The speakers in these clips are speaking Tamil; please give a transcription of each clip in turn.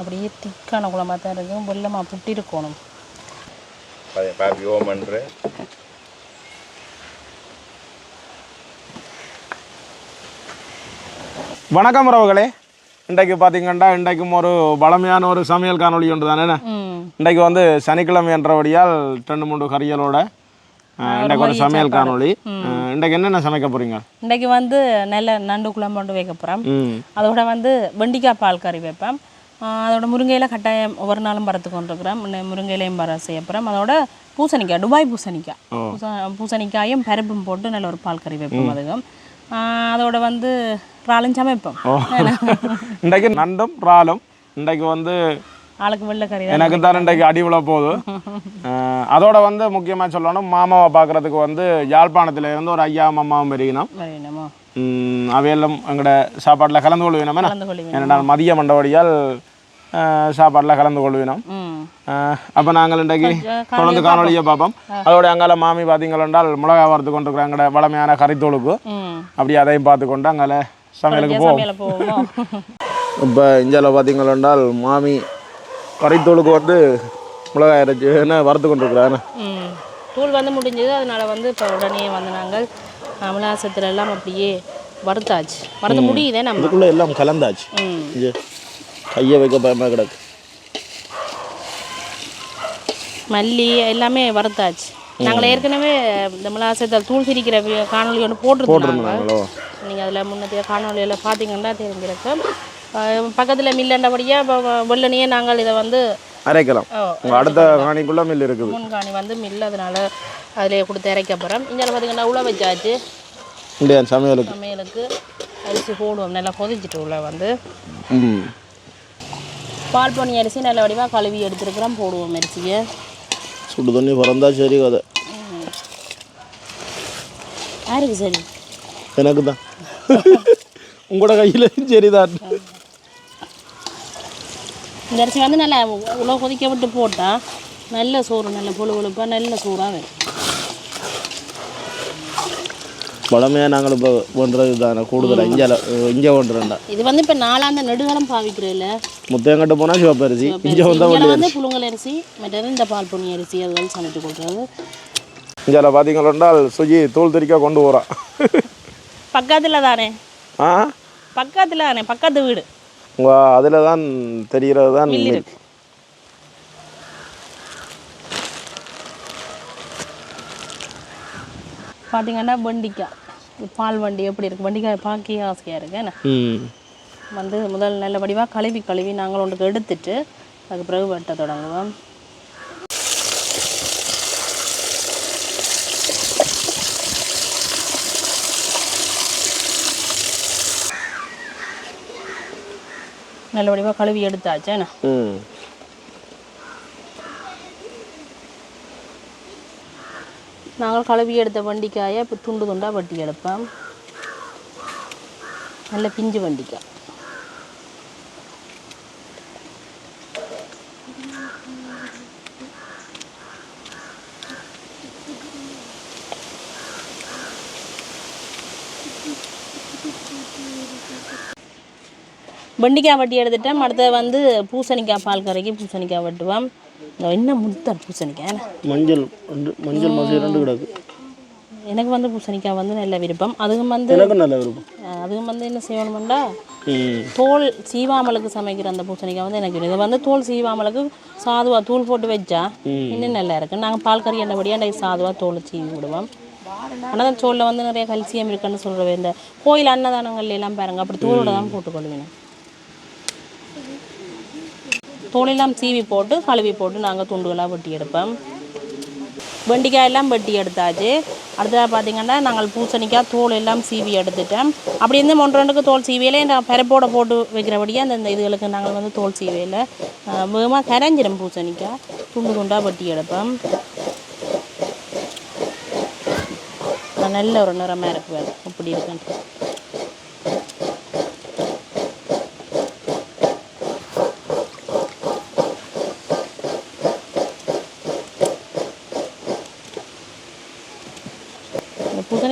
அப்படியே திக்கான குழம்பா தான் இருக்கும். வெள்ளமாக புட்டி இருக்கணும். பாப்பி ஓமன்ற வணக்கம் உறவுகளே. இன்றைக்கு பார்த்தீங்கன்னா இன்றைக்கும் ஒரு பழமையான ஒரு சமையல் காணொளி ஒன்று தானே? ம். இன்றைக்கு வந்து சனிக்கிழமை என்றபடியால் ரெண்டு மூன்று கறிகளோட இன்றைக்கு ஒரு சமையல் காணொளி. அஹ், இன்றைக்கு என்னென்ன சமைக்க போறீங்க? இன்றைக்கு வந்து நல்ல நண்டு குழம்பு கொண்டு வைக்க போகிறோம் ம். அதோட வந்து வெண்டிக்காய் பால் கறி வைப்பேன் அதோட முருங்கையில கட்டாயம் ஒவ்வொரு நாளும் பறத்து கொண்டிருக்கிறோம் முருங்கையிலையும் பர செய்ய போகிறோம் அதோட பூசணிக்காய் துபாய் பூசணிக்காய். பூச பூசணிக்காயும் பருப்பும் போட்டு நல்ல ஒரு பால் கறி வைப்போம் அதுக்கும் அதோட வந்து இறாலும் சமைப்போம். இன்றைக்கு நண்டும் இறாலும். இன்றைக்கு வந்து ஆளுக்கு வெள்ளை கறி எனக்கு தான் இன்றைக்கு அடிவிழ போகுது. அஹ், அதோட வந்து முக்கியமாக சொல்லணும் மாமாவை பார்க்கறதுக்கு வந்து யாழ்ப்பாணத்துல இருந்து ஒரு ஐயா அம்மாவும் பெருகினோம் அவையெல்லாம் எங்களோட சாப்பாட்டில் கலந்து கொள்வினோம். ஏன்னா மதிய மண்டபடியால் சாப்பாட்டில் கலந்து கொள்வினோம். அப்போ நாங்கள் இன்றைக்கு தொடர்ந்து காணொலியை பார்ப்போம். அதோட அங்கால மாமி பார்த்தீங்களென்றால் மிளகா வறுத்து கொண்டிருக்கிறோம் எங்களோட வளமையான கறித்தூளுக்கு ம். அப்படியே அதையும் பார்த்து கொண்டு அங்கால சமையலுக்கு போவோம். இப்போ இந்தியாவில் பார்த்தீங்களென்றால் மாமி கறித்தூளுக்கு வந்து மிளகாய் அரைச்சி என்ன வறுத்து ம். தூள் வந்து முடிஞ்சது. அதனால வந்து இப்போ உடனே வந்து நாங்கள் அமலாசத்துல எல்லாம் அப்படியே வறுத்தாச்சு. வறுத்து முடியுதே நம்ம. எல்லாம் கலந்தாச்சு. கையை வைக்க பயமாக கிடக்கு. மல்லி எல்லாமே வறுத்தாச்சு. நாங்கள் ஏற்கனவே இந்த மிளகாசத்தில் தூள் சிரிக்கிற காணொளி ஒன்று போட்டிருந்தாங்க. நாங்களோ அதில் முன்னத்தைய காணொளியில் பார்த்தீங்கன்னா தெரிஞ்சிருக்கும் பக்கத்தில் மில்லண்டபடியாக இப்போ வெள்ளனையே நாங்கள் இதை வந்து அரைக்கலாம். அடுத்த காணிக்குள்ளே மில் இருக்குது. முன்காணி வந்து மில் அதனால அதிலே கொடுத்து இறக்க போகிறோம் இங்கே பார்த்தீங்கன்னா உள்ள வச்சாச்சு. சமையலுக்கு. சமையலுக்கு அரிசி போடுவோம். நல்லா கொதிச்சிட்டு உள்ள வந்து. பால் பொன்னி அரிசி நல்ல வடிவாக கழுவி எடுத்துருக்குறோம் போடுவோம் அரிசியை. சுடு தண்ணி பிறந்தா சரி கதை. யாருக்கு சரி? எனக்கு தான். உங்களோட கையில் சரிதான். இந்த அரிசி வந்து நல்லா உள்ள கொதிக்க விட்டு போட்டால் நல்ல சோறு நல்ல புழு புழுப்பாக நல்ல சோறாக வரும். வளமையாக நாங்கள் இப்போ பண்ணுறது தானே கூடுதலாக இங்கே இங்கே பண்ணுறேன்டா இது வந்து இப்போ நாலாந்த நெடுகாலம் பாவிக்கிறதில்ல முத்தையங்கிட்ட போனால் சிவப்பரிசி. இங்கே வந்தால் வந்து புழுங்கல் அரிசி மற்றது இந்த பால் பொன்னி அரிசி அதுகள் சமைச்சு கொடுக்குறது. இங்கே பார்த்தீங்களென்றால் சுஜி தூள் திரிக்க கொண்டு போகிறான் பக்கத்தில் தானே? ஆ? பக்கத்தில் தானே? பக்கத்து வீடு. உங்கள் அதில் தான் தெரிகிறது தான் பார்த்தீங்கன்னா வண்டிக்காய். பால் வண்டி எப்படி இருக்கு? வண்டிக்காய் பார்க்க ஆசையாக இருக்கு? என்ன? ம். வந்து முதல் நல்ல வடிவாக கழுவி கழுவி நாங்கள் ஒன்றுக்கு எடுத்துட்டு அதுக்கு பிறகு வெட்ட தொடங்குவோம். நல்ல வடிவாக கழுவி எடுத்தாச்சு என்ன? நாங்கள் கழுவி எடுத்த வண்டிக்காயை இப்போ துண்டு துண்டாக வெட்டி எடுப்போம். நல்ல பிஞ்சு வண்டிக்காய். வெண்டிக்காய் வட்டி எடுத்துட்டேன். அடுத்தது வந்து பூசணிக்காய் பால் கரைக்கு பூசணிக்காய் வெட்டுவோம். என்ன முத்தர் பூசணிக்காய்? மஞ்சள் மஞ்சள் மசி ரெண்டு கிடக்கு. எனக்கு வந்து பூசணிக்காய் வந்து நல்ல விருப்பம். அதுவும் வந்து எனக்கு நல்ல விருப்பம். அதுவும் வந்து என்ன செய்யணுமெண்டா ம். தோல் சீவாமலுக்கு சமைக்கிற அந்த பூசணிக்காய் வந்து எனக்கு. இது வந்து தோல் சீவாமலுக்கு சாதுவாக தூள் போட்டு வச்சா இன்னும் நல்லா இருக்கு நாங்கள் பால் கறி என்னபடியாக அன்றைக்கு சாதுவாக தோல் சீவி விடுவோம். ஆனால் தோலில் வந்து நிறைய கல்சியம் இருக்குன்னு சொல்கிறவே இந்த கோயில் அன்னதானங்கள்ல எல்லாம் பாருங்க அப்படி தோலோட தான் போட்டுக்கொள்வேன். தோலெல்லாம் சீவி போட்டு கழுவி போட்டு நாங்கள் துண்டுகளாக வெட்டி எடுப்போம். வெண்டிக்காயெல்லாம் வெட்டி எடுத்தாச்சு. அடுத்ததாக பார்த்தீங்கன்னா நாங்கள் பூசணிக்காய் தோல் எல்லாம் சீவி எடுத்துட்டேன் அப்படி இருந்து ஒன்று ரெண்டுக்கு தோல் சீவியில நான் பரப்போட போட்டு வைக்கிறபடியே அந்த இந்த இதுகளுக்கு நாங்கள் வந்து தோல் சீவியில். வேகமாக கரைஞ்சிடும் பூசணிக்காய். துண்டு துண்டாக வெட்டி எடுப்போம். நல்ல ஒரு நிறமாக இருக்கு வேறு இப்படி இருக்குன்ட்டு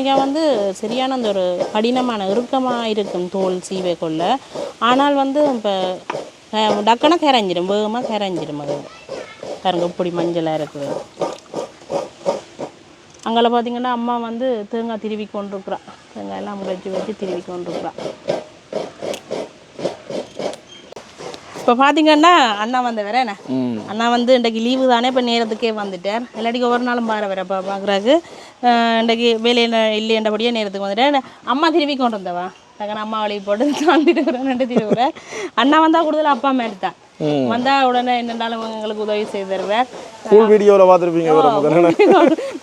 இந்த வந்து சரியான அந்த ஒரு கடினமான இறுக்கமாக இருக்கும் தோல் சீவை கொள்ள ஆனால் வந்து இப்போ டக்குனா கரைஞ்சிடும் வேகமாக கரைஞ்சிடும் அது. பாருங்க இப்படி மஞ்சளாக இருக்குது அங்கே பார்த்தீங்கன்னா அம்மா வந்து தேங்காய் திருவி கொண்டிருக்குறா. தேங்காய் எல்லாம் வச்சு திருவி கொண்டிருக்குறா. இப்போ பார்த்தீங்கன்னா அண்ணா வந்த வேற என்ன? அண்ணா வந்து இன்றைக்கு லீவு தானே இப்போ நேரத்துக்கே வந்துட்டேன் இல்லாட்டி ஒவ்வொரு நாளும் பார வர பார்க்குறாக்கு இன்றைக்கு வேலையில் இல்லைன்றபடியே நேரத்துக்கு வந்துட்டேன் அம்மா திரும்பி கொண்டு வந்தவா? டக்குனு அம்மா வழி போட்டு தாண்டிட்டு வரேன் திருவுறேன் அண்ணா வந்தால் கூடுதல் அப்பா மேடு தான் வந்தால் உடனே என்னென்னாலும் எங்களுக்கு உதவி செய்து தருவார் ஸ்கூல் வீடியோவில் பார்த்துருப்பீங்க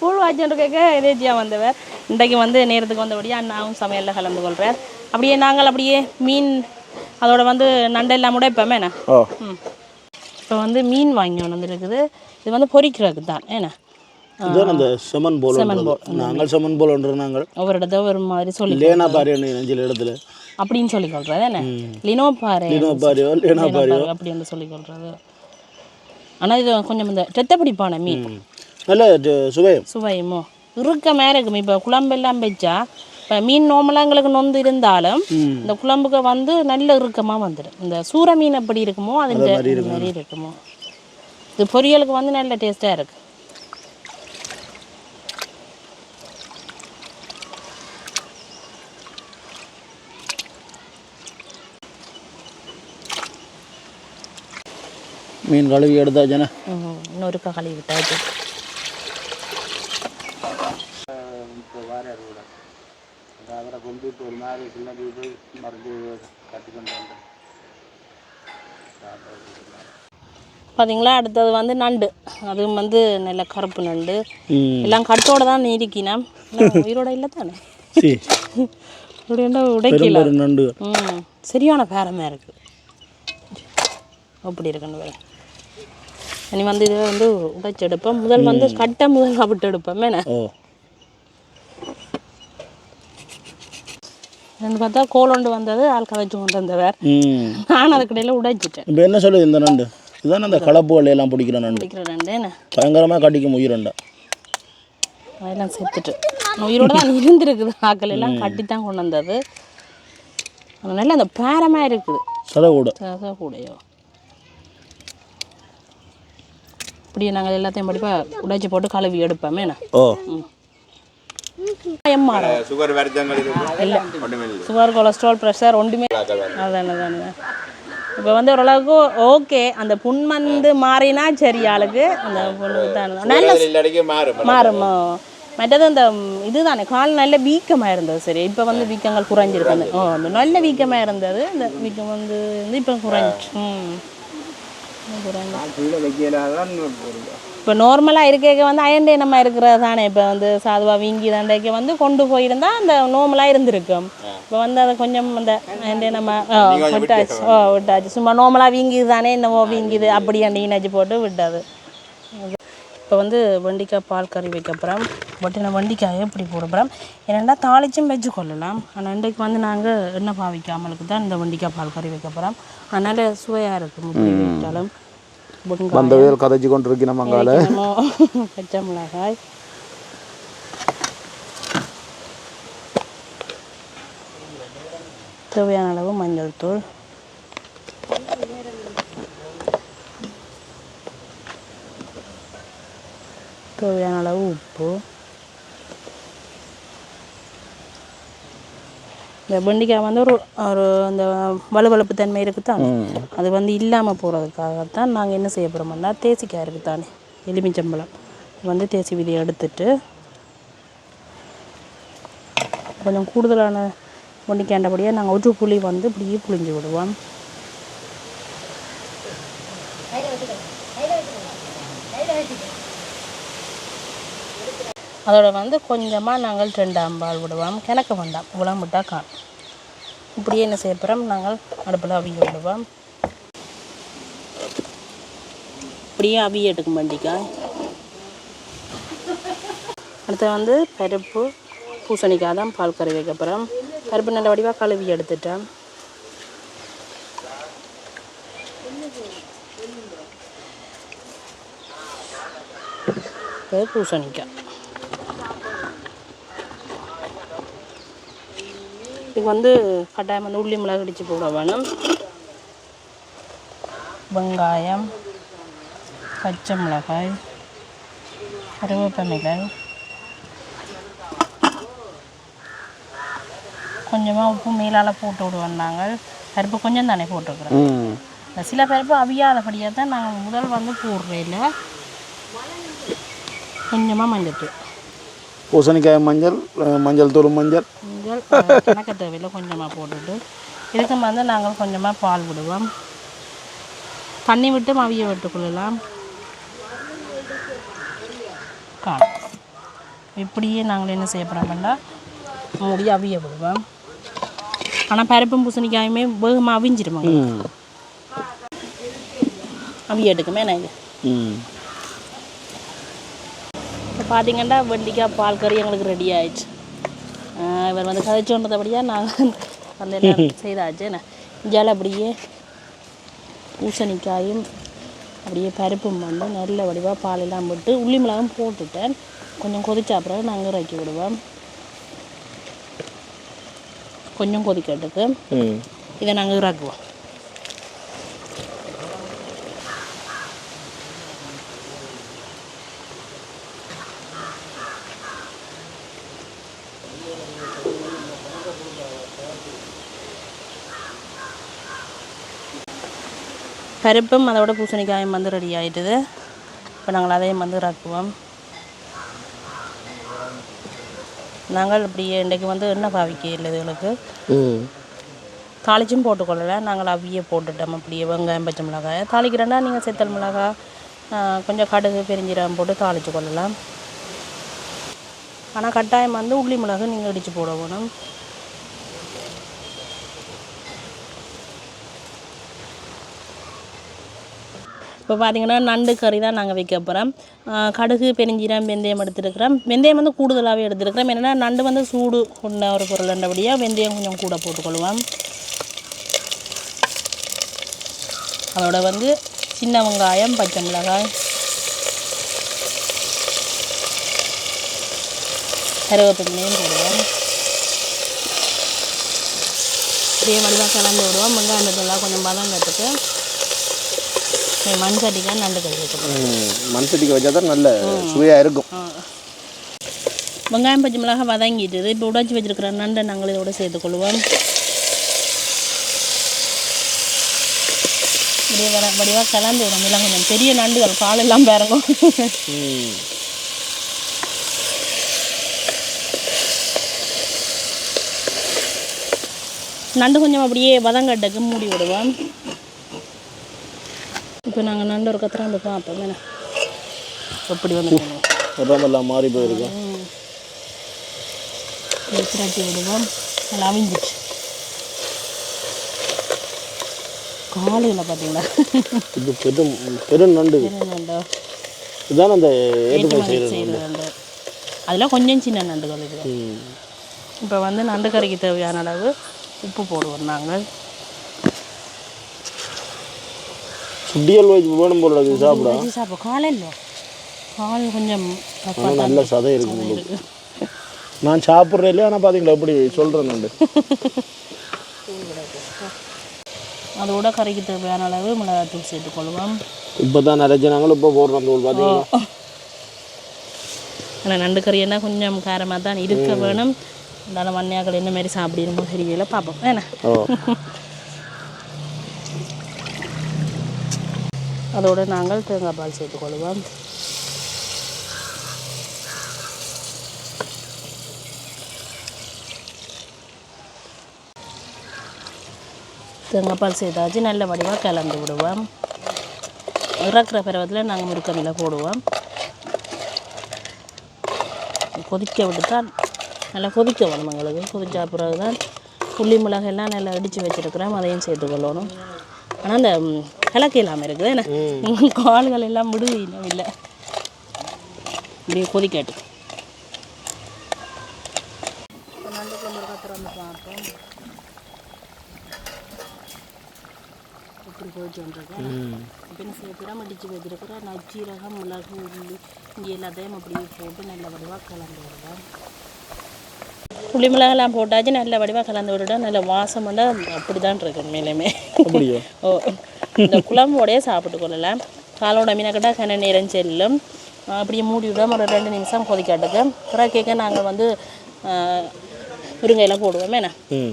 கூழ் வாய்ச்சல் கேட்க எதேச்சியாக வந்தவர். இன்றைக்கு வந்து நேரத்துக்கு வந்தபடியே அண்ணாவும் சமையலில் கலந்து கொள்கிறார் அப்படியே நாங்கள் அப்படியே மீன் அதோட வந்து நண்டெல்லாம் கூட இப்போமே என்ன? இப்போ வந்து மீன் வாங்கி கொண்டு வந்துருக்குது. இது வந்து பொரிக்கிறதுக்கு தான். ஏன்னா இதுதான் அந்த செமன் போல் நாங்கள் செமன் போல் நாங்கள் ஒவ்வொரு இடத்த ஒரு மாதிரி சொல்லி லேனா பாரு நெஞ்சில் இடத்துல அப்படின்னு சொல்லி கொள்றது என்ன? லினோ பாரு லினோ பாரியோ லேனா சொல்லி கொள்றது ஆனால் இது கொஞ்சம் இந்த ரத்த பிடிப்பான மீன் நல்ல ட- சுவையம். சுவையுமோ? இறுக்கமாக இருக்கும். இப்போ குழம்பெல்லாம் வச்சா இப்போ மீன் நார்மலாக எங்களுக்கு நொந்து இருந்தாலும் இந்த குழம்புக்கு வந்து நல்ல இறுக்கமாக வந்துடும். இந்த சூற மீன் எப்படி இருக்குமோ அது மாதிரி இருக்குமோ. இது பொரியலுக்கு வந்து நல்ல டேஸ்ட்டாக இருக்கு. மீன் கழுவி எடுத்தாச்சுன்னா? ம், இன்னொரு கழுவி விட்டாச்சு. பார்த்தீங்களா அடுத்தது வந்து நண்டு. அதுவும் வந்து நல்ல கருப்பு நண்டு. எல்லாம் கட்டோட தான் நீரிக்கினா உயிரோட இல்லை தானே உடைக்கல. நண்டு. ம். சரியான பேரமாக இருக்கு. அப்படி இருக்குன்னு வேறு இனி வந்து இதை வந்து உடைச்சு எடுப்போம். முதல் வந்து கட்டை முதல் சாப்பிட்டு எடுப்போம். என்ன? வந்து பார்த்தா கோலொண்டு வந்தது ஆள் கதைச்சு கொண்டு வந்தவர் நான் அதுக்கிடையில் உடைச்சிட்டேன் இப்போ என்ன சொல்லுது இந்த நண்டு? இதுதானே அந்த கலப்பு எல்லாம் பிடிக்கிற நண்டு? பிடிக்கிற ரெண்டு என்ன? பயங்கரமாக கடிக்கும் உயிரண்டா அதெல்லாம் செத்துட்டு. உயிரோட தான் இருந்திருக்குது. ஆக்கள் எல்லாம் கட்டி தான் கொண்டு வந்தது. அதனால அந்த பேரமாக இருக்குது. சதை கூட சாதா கூடையோ இப்படி நாங்கள் எல்லாத்தையும் படிப்பாக உடைச்சி போட்டு கழுவி எடுப்போமே. என்ன? ஓ. சுகர் சுகர் கொலஸ்ட்ரால் ப்ரெஷர் ஒன்றுமே அதானே தானே இப்போ வந்து ஓரளவுக்கு ஓகே அந்த புண் வந்து மாறினா சரி ஆளுக்கு. அந்த புண்ணுக்கு தான் நல்ல இல்லாடிக்கு மாறும் மாறுமோ மற்றது அந்த இதுதானே கால் நல்ல வீக்கமாக இருந்தது சரி. இப்போ வந்து வீக்கங்கள் குறைஞ்சிருக்கு ஓ அந்த நல்ல வீக்கமாக இருந்தது. இந்த வீக்கம் வந்து வந்து இப்போ குறைஞ்சி ம். குறைஞ்சி இப்போ நார்மலாக இருக்க வந்து அயன்டேனமாக இருக்கிறது தானே. இப்போ வந்து சாதுவாக வீங்கி தண்டைக்கு வந்து கொண்டு போயிருந்தா அந்த நார்மலாக இருந்திருக்கும். இப்போ வந்து அதை கொஞ்சம் அந்த அயன்டேனமாக விட்டாச்சு. ஓ விட்டாச்சு. சும்மா நார்மலாக வீங்கிது தானே என்னவோ வீங்கிது அப்படி அன்னைக்கு போட்டு விட்டாது. இப்போ வந்து வெண்டிக்காய் பால் கறி வைக்க போகிறோம் ஒட்டின வெண்டிக்காயை எப்படி போட போகிறோம் என்னென்னா தாளிச்சும் வச்சு கொள்ளலாம். ஆனால் இன்றைக்கு வந்து நாங்கள் எண்ணெய் பாவிக்காமலுக்கு தான் இந்த வெண்டிக்காய் பால் கறி வைக்க போகிறோம் அதனால் சுவையாக இருக்கும். முட்டை வைத்தாலும். வேல் கதைச்சு கொண்டு இருக்கணும் அங்கால. பச்சை மிளகாய். தேவையான அளவு மஞ்சள் தூள். தேவையான அளவு உப்பு. இந்த வெண்டிக்காய் வந்து ஒரு ஒரு அந்த வலுவழுப்பு தன்மை இருக்குதான் அது வந்து இல்லாமல் போகிறதுக்காகத்தான் நாங்கள் என்ன செய்ய போகிறோம்னா தேசிக்காய் இருக்குதானே எலுமிச்சம்பழம். வந்து தேசி விதையை எடுத்துட்டு கொஞ்சம் கூடுதலான வெண்டிக்காண்டபடியே நாங்கள் ஒரு புளி வந்து இப்படியே புளிஞ்சு விடுவோம். அதோட வந்து கொஞ்சமாக நாங்கள் ரெண்டாம் பால் விடுவோம். கிணக்க வேண்டாம் இவ்வளோ விட்டால் காணும். இப்படியே என்ன செய்ய போகிறோம் நாங்கள் அடுப்பில் அவிய விடுவோம். இப்படியே அவிய எடுக்கும் வண்டிக்காய் அடுத்து வந்து பருப்பு பூசணிக்காய் தான் பால் கறி வைக்க போகிறோம் பருப்பு நல்ல வடிவாக கழுவி எடுத்துட்டேன் பூசணிக்காய். இதுக்கு வந்து கட்டாயம் வந்து உள்ளி மிளகு இடித்து போட வேணும். வெங்காயம் பச்சை மிளகாய் கருவேப்பமிலை கொஞ்சமாக உப்பு மேலால் போட்டு விடுவோம் நாங்கள். பருப்பு கொஞ்சம் தானே போட்டுருக்குறோம் சில பருப்பு அவியாதபடியாக தான் நாங்கள் முதல் வந்து போடுறதில்ல கொஞ்சமாக மஞ்சள் பூசணிக்காய் மஞ்சள் மஞ்சள் தூள் மஞ்சள். மஞ்சள் கணக்க தேவையில்லை கொஞ்சமாக போட்டுட்டு இதுக்கு வந்து நாங்கள் கொஞ்சமாக பால் விடுவோம். தண்ணி விட்டு அவிய விட்டுக்கொள்ளலாம் காணும். இப்படியே நாங்கள் என்ன செய்ய போகிறோம்னா மூடி அவிய விடுவோம். ஆனால் பருப்பும் பூசணிக்காயுமே வேகமாக அவிஞ்சிருமாங்க ம். அவிய எடுக்குமே நான் இது? இப்போ பார்த்தீங்கன்னா வெண்டிக்காய் பால் கறி எங்களுக்கு ரெடி ஆயிடுச்சு. இவர் வந்து கதைச்சோன்றதபடியாக நாங்கள் வந்து எல்லாம் செய்தாச்சு. இஞ்சால அப்படியே பூசணிக்காயும் அப்படியே பருப்பும் வந்து நல்ல வடிவாக பாலெல்லாம் போட்டு உள்ளி மிளகும் போட்டுட்டேன். கொஞ்சம் கொதிச்ச அப்புறம் நாங்கள் இறக்கி விடுவோம் கொஞ்சம் கொதிக்கிறதுக்கு ம். இதை நாங்கள் இறக்குவோம். பருப்பும் அதோட பூசணிக்காயும் வந்து ரெடி ஆயிட்டுது இப்போ நாங்கள் அதையும் வந்து இறக்குவோம் நாங்கள் இப்படியே இன்றைக்கு வந்து எண்ணெய் பாவிக்க இல்லை இதுகளுக்கு தாளிச்சும் போட்டுக்கொள்ளல நாங்கள் அவிய போட்டுட்டோம் அப்படியே வெங்காயம் பச்சை மிளகாய் தாளிக்கிறேன்னா நீங்கள் செத்தல் மிளகாய் கொஞ்சம் கடுகு பெருஞ்சீரகம் போட்டு தாளிச்சு கொள்ளலாம் ஆனால் கட்டாயம் வந்து உள்ளி மிளகு நீங்கள் இடித்து போட வேணும் இப்போ பார்த்தீங்கன்னா நண்டு கறி தான் நாங்கள் வைக்க போகிறோம் கடுகு பெருஞ்சீரம் வெந்தயம் எடுத்துருக்கிறோம். வெந்தயம் வந்து கூடுதலாகவே எடுத்துருக்கிறோம். என்னென்னா நண்டு வந்து சூடு கொண்ட ஒரு பொருள்ன்றபடியாக வெந்தயம் கொஞ்சம் கூட போட்டுக்கொள்வோம். அதோட வந்து சின்ன வெங்காயம் பச்சை மிளகாய் கருவேப்பிலையும் போடுவோம். இதே தான் கலந்து விடுவோம். வெங்காயம் நல்லா கொஞ்சம் பதங்கிறதுக்கு மண் சட்டிக்காக நண்டு கறி வச்சுக்கணும் ம் மண் சட்டிக்கு வச்சா தான் நல்ல சுவையாக இருக்கும். வெங்காயம் பச்சை மிளகாய் வதங்கிட்டுது இப்போ உடைச்சி வச்சிருக்கிற நண்டை நாங்கள் இதோட சேர்த்துக்கொள்வோம் இப்படியே வர வடிவாக கலந்து விடும். கொஞ்சம் பெரிய நண்டுகள் காலெல்லாம் பாருங்க. ம். நண்டு கொஞ்சம் அப்படியே வதங்கட்டுக்கு மூடி விடுவோம். இப்போ நாங்கள் நண்டு ஒரு கத்திராந்து பார்ப்போம் என்ன எப்படி வந்து உடம்பெல்லாம் மாறி போயிருக்கும் திரட்டி விடுவோம். நல்லா அவிஞ்சிச்சு காலையில் பார்த்தீங்களா இது பெரும் பெரும் நண்டு. நண்டோ. இதுதானே அந்த ஏற்றுமதி செய்கிறது செய்கிற நண்டு. அதில் கொஞ்சம் சின்ன நண்டுகள் இருக்குது ம் இப்போ வந்து நண்டு கறிக்கு தேவையான அளவு உப்பு போடுவோம் நாங்கள் சுட்டியல் வச்சு வேணும் போல இருக்குது சாப்பிட. வச்சு சாப்பிடும் காலையில் கால் கொஞ்சம் நல்ல சதை உங்களுக்கு. நான் சாப்பிட்றேன் இல்லையா? ஆனால் பார்த்தீங்களா எப்படி சொல்கிறேன் நண்டு அதோட கறிக்கு தேவையான அளவு மிளகாத்தூள் சேர்த்துக்கொள்வோம் இப்போ தான் நிறைய நாங்களும் இப்போ போடுறோம் தூள் பார்த்தீங்களா ஆனால் நண்டு கறின்னா கொஞ்சம் காரமாக தான் இருக்க வேணும். இருந்தாலும் மண்ணியாக்கள் என்ன மாதிரி சாப்பிடணுமோ தெரியல. பார்ப்போம் என்ன அதோடு நாங்கள் தேங்காய் பால் சேர்த்துக்கொள்வோம் தேங்காய் பால் சேர்த்தாச்சு நல்ல வடிவாக கலந்து விடுவோம். இறக்குற பருவத்தில் நாங்கள் முருக்கமில்ல போடுவோம். கொதிக்க விட்டு தான் நல்லா கொதிக்க வேணும் எங்களுக்கு. கொதிச்ச பிறகு தான் புள்ளி மிளகெல்லாம் நல்லா அடித்து வச்சுருக்கிறோம் அதையும் சேர்த்துக்கொள்ளணும் ஆனால் அந்த கிழக்கு இல்லாமல் இருக்குது. என்ன கால்கள் எல்லாம் விடுவி இன்னும் இல்லை. இப்படியே கொதிக்கட்டு இப்படி இப்போ சேர்த்துலாம் அடித்து வச்சிருக்கிற நச்சீரகம் மிளகு உள்ளி இங்கே எல்லாத்தையும் அப்படியே போட்டு நல்ல வடிவாக கலந்து விடுவேன் புளி மிளகாலாம் போட்டாச்சு நல்ல வடிவாக கலந்து விட்டுட்டா நல்ல வாசம் பண்ணால் அப்படி தான் இருக்கு அப்படியா? ஓ இந்த குழம்போடயே சாப்பிட்டு கொள்ளலாம் காலோட மீனக்கட்டா கன நேரம் செல்லும். அப்படியே மூடி விடாம ஒரு ரெண்டு நிமிஷம் கொதிக்காட்டுக்கு பிறகு கேட்க நாங்கள் வந்து முருங்கையில போடுவோம் என்ன?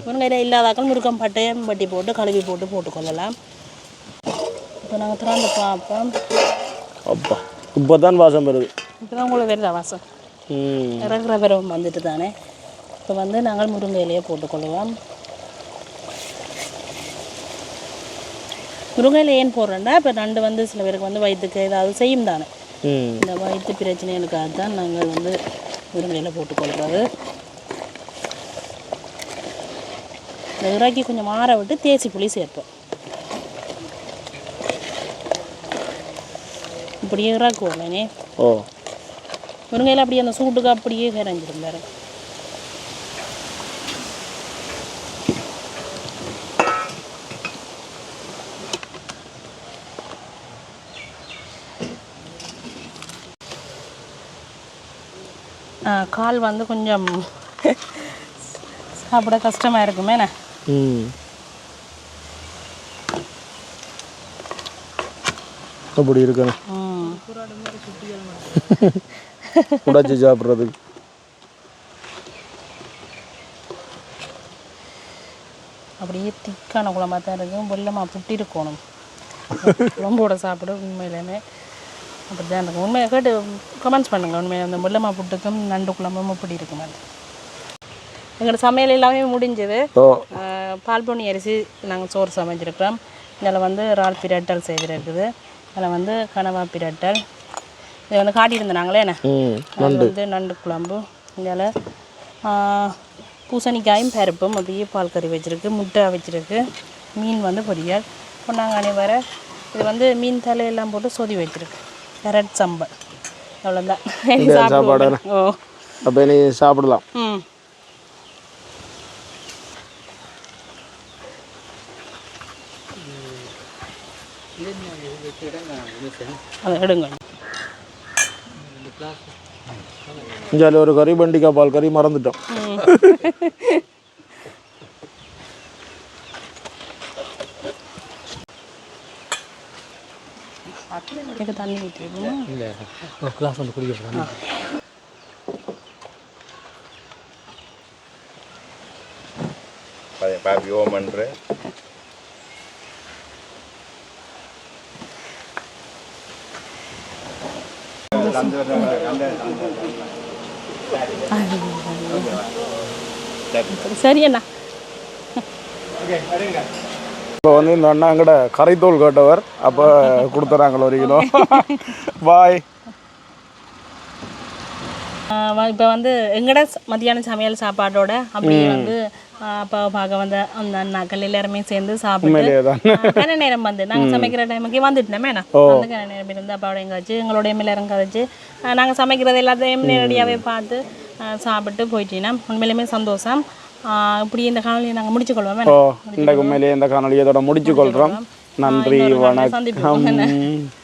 முருங்கையில இல்லாதாக்கள் முருக்கம் பட்டையம் பட்டி போட்டு கழுவி போட்டு போட்டுக்கொள்ளலாம் இப்போ நாங்கள் திறந்து பார்ப்போம். அப்பா இப்போ தான் வாசம் வருது. இப்போ தான் உங்களுக்கு வருதா வாசம்? ம். இறக்குற பருவம் வந்துட்டு தானே. இப்போ வந்து நாங்கள் முருங்கை இலையை போட்டுக்கொள்வோம். முருங்கையில் ஏன் போடுறோன்னா இப்போ நண்டு வந்து சில பேருக்கு வந்து வயிற்றுக்கு ஏதாவது செய்யும் தானே. இந்த வயிற்று பிரச்சனைகளுக்காக தான் நாங்கள் வந்து முருங்கையில் போட்டுக்கொள்கிறது இந்த இறாக்கி கொஞ்சம் மாற விட்டு தேசி புளி சேர்ப்போம். இப்படியே இறாக்குவோமே ஓ. முருங்கையில் அப்படியே அந்த சூட்டுக்கு அப்படியே கரைஞ்சிரும் வேறு. கால் வந்து கொஞ்சம் சாப்பிட கஷ்டமாக இருக்குமே என்ன? ம். அப்படி இருக்கணும். உடைச்சி சாப்பிட்றதுக்கு. அப்படியே திக்கான குழம்பா தான் இருக்கும். வெள்ளமாக புட்டி இருக்கணும் குழம்போட சாப்பிட உண்மையிலுமே. அப்படி தான் இருக்கும். உண்மையை கேட்டு கமெண்ட்ஸ் பண்ணுங்கள் உண்மையாக அந்த வெள்ளமாக புட்டுக்கும் நண்டு குழம்பும் அப்படி இருக்கும் அது எங்களோட சமையல் எல்லாமே முடிஞ்சது. ஓ. ஆஹ் பால் பொன்னி அரிசி நாங்கள் சோறு சமைச்சிருக்கிறோம். இதில் வந்து இறால் பிரட்டல் செய்திருக்குது. அதில் வந்து கனவா பிரட்டல். இதை வந்து காட்டியிருந்தோம் நாங்களே என்ன அது வந்து நண்டு குழம்பு. இதில் பூசணிக்காயும் பருப்பும் அப்படியே பால் கறி வச்சுருக்கு முட்டை வச்சுருக்கு மீன் வந்து பொரியல். பொன்னாங்கானி வர இது வந்து மீன் தலையெல்லாம் போட்டு சொதி வச்சிருக்கு. கரட் சம்பல் அவ்வளோதான் சாப்பிடுவோம். ஓ. அப்போ நீ சாப்பிடலாம். ம். ஒரு கறி பண்டிக்காய் பால் கறி மறந்துட்டோம். எனக்கு தண்ணி ஊற்றிடுவோம் பாப்பி ஓம் என்று சரி அண்ணா. இப்போ வந்து இந்த அண்ணா கரைத்தோல் கேட்டவர். அப்போ கொடுத்துறாங்களோ ஒரு கிலோ. பாய். இப்போ வந்து எங்கட மத்தியான சமையல் சாப்பாடோட அப்படியே வந்து அப்பாவை பார்க்க வந்த அந்த அண்ணாக்கள் எல்லாருமே சேர்ந்து சாப்பிட்டு கன நேரம் வந்து. நாங்கள் சமைக்கிற டைமுக்கு வந்துட்டோமே வந்து கன நேரம் இருந்து அப்பாவோட எங்க வச்சு எங்களோட எல்லாரும் கதைச்சு நாங்கள் சமைக்கிறது எல்லாத்தையும் நேரடியாகவே பார்த்து சாப்பிட்டு போயிட்டீங்கன்னா உண்மையிலுமே சந்தோஷம். இப்படி இந்த காணொலியை நாங்கள் முடிச்சுக்கொள்வோமே ஓ இந்த உண்மையிலேயே இந்த காணொலியை இதோட முடிச்சு கொள்கிறோம் நன்றி வணக்கம்.